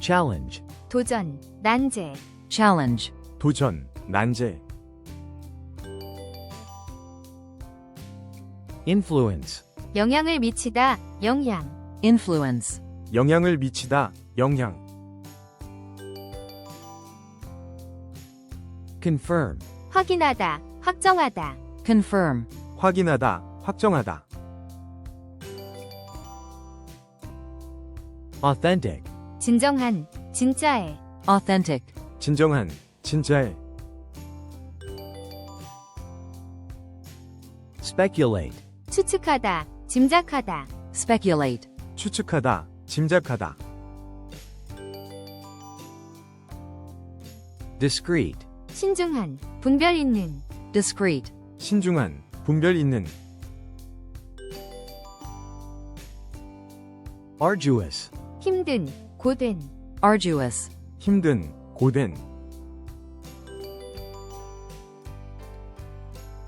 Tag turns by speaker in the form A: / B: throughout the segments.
A: challenge,
B: 도전, 난제,
C: challenge,
D: 도전, 난제,
A: influence,
B: 영향을 미치다, 영향,
C: influence,
D: 영향을 미치다, 영향,
A: confirm,
B: 확인하다, 확정하다,
C: confirm,
D: 확인하다, 확정하다,
A: authentic,
B: 진정한, 진짜의,
C: authentic,
D: 진정한, 진짜의,
A: speculate,
B: 추측하다, 짐작하다,
C: speculate,
D: 추측하다, 짐작하다,
A: discreet,
B: 신중한, 분별 있는,
C: discreet,
D: 신중한, 분별 있는,
A: arduous,
B: 힘든, 고된,
C: arduous,
D: 힘든, 고된,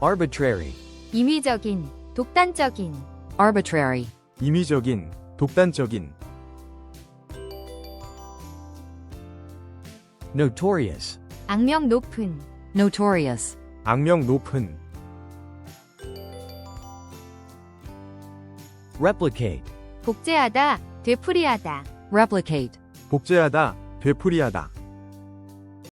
A: arbitrary,
B: 임의적인, 독단적인,
C: arbitrary,
D: 임의적인, 독단적인,
A: notorious,
B: 악명 높은,
C: notorious,
D: 악명 높은,
A: replicate,
B: 복제하다, 되풀이하다,
C: replicate,
D: 복제하다, 되풀이하다,